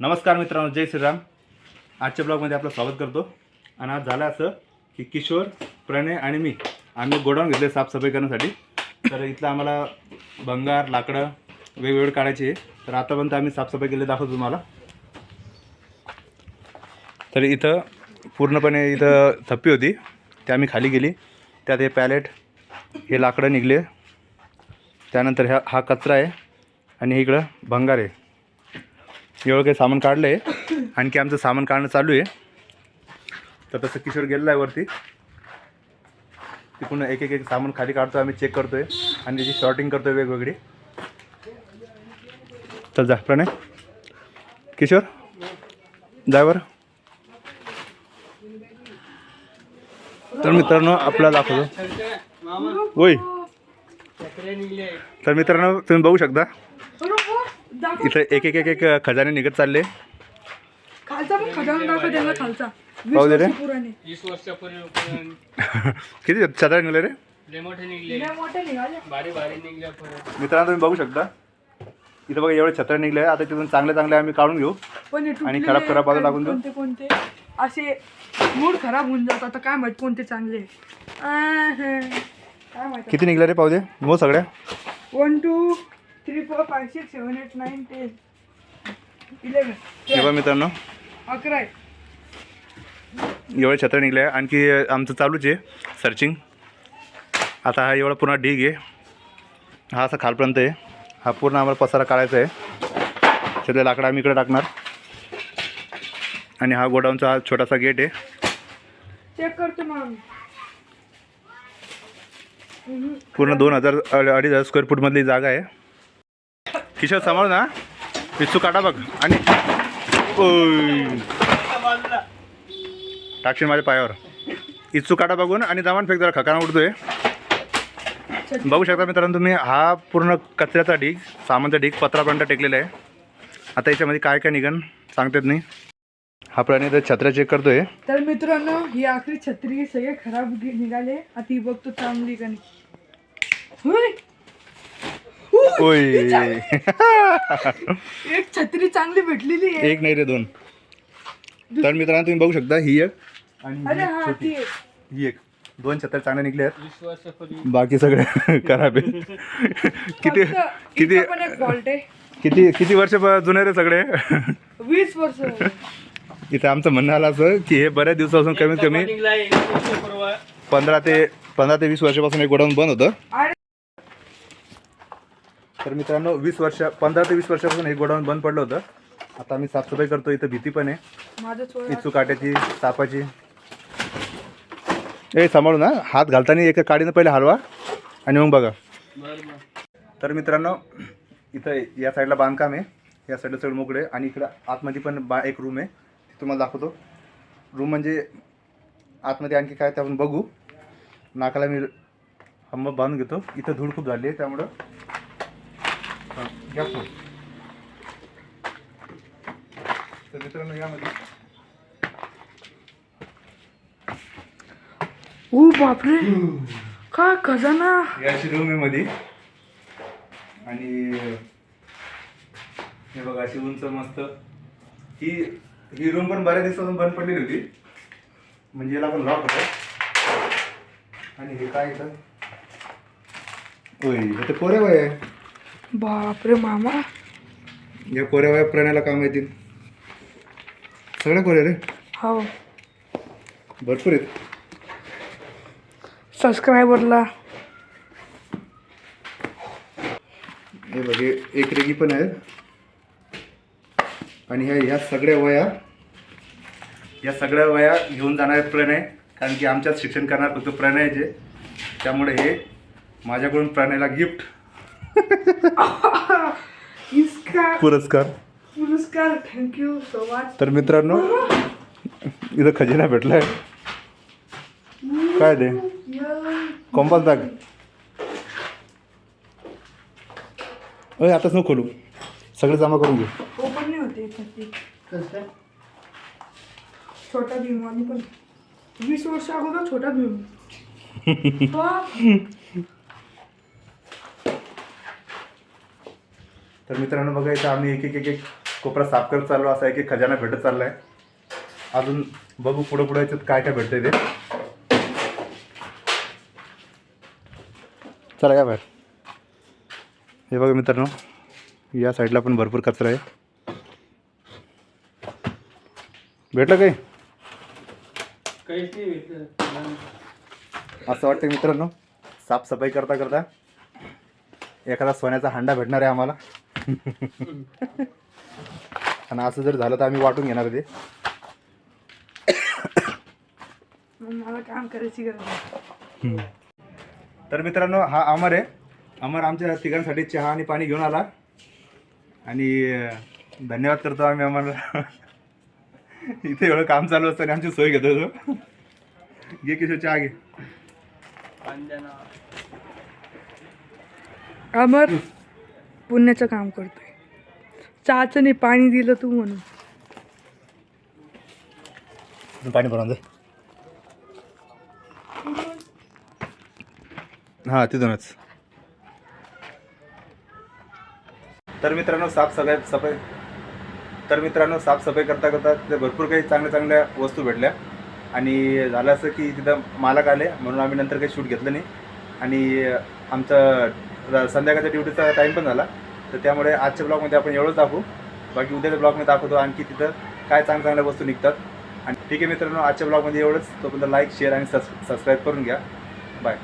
नमस्कार मित्रांनो जय श्रीराम. आजच्या ब्लॉगमध्ये आपलं स्वागत करतो. आणि आज झालं असं की किशोर प्रणय आणि मी आम्ही गोडाऊन घेतले साफसफाई करण्यासाठी. तर इथलं आम्हाला भंगार लाकडं वेगवेगळे काढायचे आहे. तर आतापर्यंत आम्ही साफसफाई केली दाखवतो तुम्हाला. तर इथं पूर्णपणे इथं थप्पी होती. ती आम्ही खाली गेली. त्यात हे पॅलेट हे लाकडं निघले. त्यानंतर ह्या हा कचरा आहे. आणि हे इकडं भंगार आहे. एवढं काही सामान काढलं आहे. आणखी आमचं सामान काढणं चालू आहे. तर तसं किशोर गेलेला आहे वरती. तिकडून एक एक एक सामान खाली काढतो आम्ही चेक करतो आहे आणि त्याची शॉर्टिंग करतो आहे वेगवेगळी. चल जा प्रणय. किशोर? ड्रायव्हर तर मित्रांनो आपल्याला दाखवतो. होय. तर मित्रांनो तुम्ही बघू शकता. इथं एक एक एक एक खजाने निघत चालले. खालचा पण खजाना दाखव त्यांना खालचा. वीस पाहू दे रे. वर्ष पुराणे वीस वर्षापूर्वी किती छत्र्या निघले रे? लय मोठे निघले. लय मोठे निघाले. भारी भारी निघल्या परत. मित्रांनो तुम्ही बघू शकता. इथं बघा एवढे छत्र्या निघले. आता तिथून चांगले चांगले आम्ही काढून घेऊ. पण हे आणि खराब खराब बाजू लागून? कोणते कोणते? असे मूड खराब होऊन जातात. आता काय माहीत कोणते चांगले आह, काय माहीत किती निघले रे पाहू दे. मग सगळ्या. One two three four five six seven eight nine ten हे बघा मित्रांनो. अकरा आहे. एवढे छत्र्या निघले आहे आणखी आमचं चालूच आहे सर्चिंग आता हा एवढा पूर्ण ढीग आहे. हा असा खालपर्यंत आहे. हा पूर्ण आम्हाला पसारा काढायचा आहे. सगळे लाकडं आम्ही इकडे टाकणार. आणि हा गोडाऊनचा हा छोटासा गेट आहे. चेक करतो मग आम्ही. हम्म. पूर्ण दोन हजार अडीच हजार स्क्वेअर फूटमधली जागा आहे. किशोर समोर ना पिच्चू काटा बघ. आणि टाकशील माझ्या पायावर. इच्छू काटा बघून आणि जमान फेक जरा खकाना उडतोय. बघू शकता मित्रांनो तुम्ही हा पूर्ण कचऱ्याचा ढीग सामानचा ढीग पत्रापर्यंत टेकलेला आहे. आता याच्यामध्ये काय काय निघन सांगतात नाही. हा प्राणी तर छत्र्या चेक करतोय. तर मित्रांनो ही आखरी छत्री सगळे खराब निघाले. आता ही बघतो चांगली का होय. एक छत्री चांगली भेटलेली आहे. एक नाही रे दोन. तर मित्रांनो तुम्ही बघू शकता ही एक आणि अरे ही हा छोटी. ही एक. दोन छत्र्या चांगले निघले आहेत. बाकी सगळे खराब आहेत. किती फक्त किती इथं पण एक फॉल्ट आहे. किती किती वर्ष प- जुने रे सगळे? वीस वर्ष इथं आमचं म्हणणं आलं असं की हे बऱ्याच दिवसापासून कमीत कमी पंधरा ते पंधरा ते वीस वर्षापासून एक गोडाऊन बंद होतं. तर मित्रांनो वीस वर्ष पंधरा ते वीस वर्षापासून एक गोडाऊन बंद पडलं होतं. आता आम्ही साफसफाई करतो इथं भीती पण आहे. इच्छू काट्याची सापाची ए सांभाळू ना. हात घालताना एका काडीनं पहिले हलवा आणि मग बघा. तर मित्रांनो इथं या साईडला बांधकाम आहे. या साईडला सगळं मोकळे आणि इकडं आतमध्ये पण बा एक रूम आहे. ती तुम्हाला दाखवतो. रूम म्हणजे आतमध्ये आणखी काय ते आपण बघू. नाकाला मी हंब बांधून घेतो. इथं धूळ खूप झाली आहे त्यामुळं हा, घ्या फोन. तर मित्रांनो यामध्ये ओ बापरे काय खजाना याची रूम आहे मध्ये आणि हे बघा अशी उंच मस्त ही ही रूम पण बऱ्याच दिवसापासून बंद पडलेली होती म्हणजे याला पण लॉक होतं आणि हे काय इथं होय हे तर कोऱ्या वय आहे बापरे मामा. या कोऱ्या वया प्राण्याला काम येतील. सगळ्या कोऱ्या रे. हो. भरपूर आहेत. सबस्क्रायबरला हे बघ हे एक रेगी पण आहेत. आणि ह्या ह्या सगळ्या वया या सगळ्या वया घेऊन जाणारे प्रणय कारण की आमच्यात शिक्षण करणार फक्त प्रणयचे त्यामुळे हे माझ्याकडून प्रणयला गिफ्ट पुरस्कार. पुरस्कार. थँक्यू सो मच तर मित्रांनो इथं खजिना भेटलाय. काय ते कंपास बॅग अय आताच नको खोलू. सगळे जमा करून घेऊ ओपन नाही होते छोटा भीम आणि पण. वीस वर्ष अगोदर छोटा भीम. तर मित्रांनो बघा इथं आम्ही एक एक एक एक कोपरा साफ करत चाललो असा एक एक खजाना भेटत चालला आहे अजून बघू पुढं पुढं याच्यात काय काय भेटतंय ते. चला काय बाहेर. हे बघा मित्रांनो या साईडला पण भरपूर कचरा आहे. भेटलं काही? असं वाटतं मित्रांनो साफसफाई करता करता एखादा सोन्याचा हांडा भेटणार आहे आम्हाला. आणि असं जर झालं तर आम्ही वाटून घेणार ते. मला काम करायची गरज नाही. तर मित्रांनो हा अमर आहे. अमर आमच्या तिघांसाठी चहा आणि पाणी घेऊन आला. आणि धन्यवाद करतो आम्ही अमरला. इथे एवढं काम चालू असताना आमची सोय घेतो तो. घे किशोर चहा घे. अंजना. अमर? पुण्याचं काम करतोय. चहाचं नाही पाणी दिलं तू म्हणून. पाणी भरून दे. हां तिथूनच. तर मित्रांनो साफसफाई सफाई तर मित्रांनो साफसफाई करता करता तिथे भरपूर काही चांगल्या चांगल्या वस्तू भेटल्या. आणि झालं असं की तिथं मालक आले म्हणून आम्ही नंतर काही शूट घेतलं नाही. आणि आमचं संध्याकाळच्या ड्युटीचा टाईम पण झाला. तर त्यामुळे आजच्या ब्लॉगमध्ये आपण एवढंच दाखवू. बाकी उद्याच्या ब्लॉगमध्ये दाखवतो आणखी तिथं काय चांगल्या चांगल्या वस्तू निघतात. आणि ठीक आहे मित्रांनो आजच्या ब्लॉगमध्ये एवढंच. तोपर्यंत लाईक शेअर आणि सबस्क्राईब करून घ्या. बाय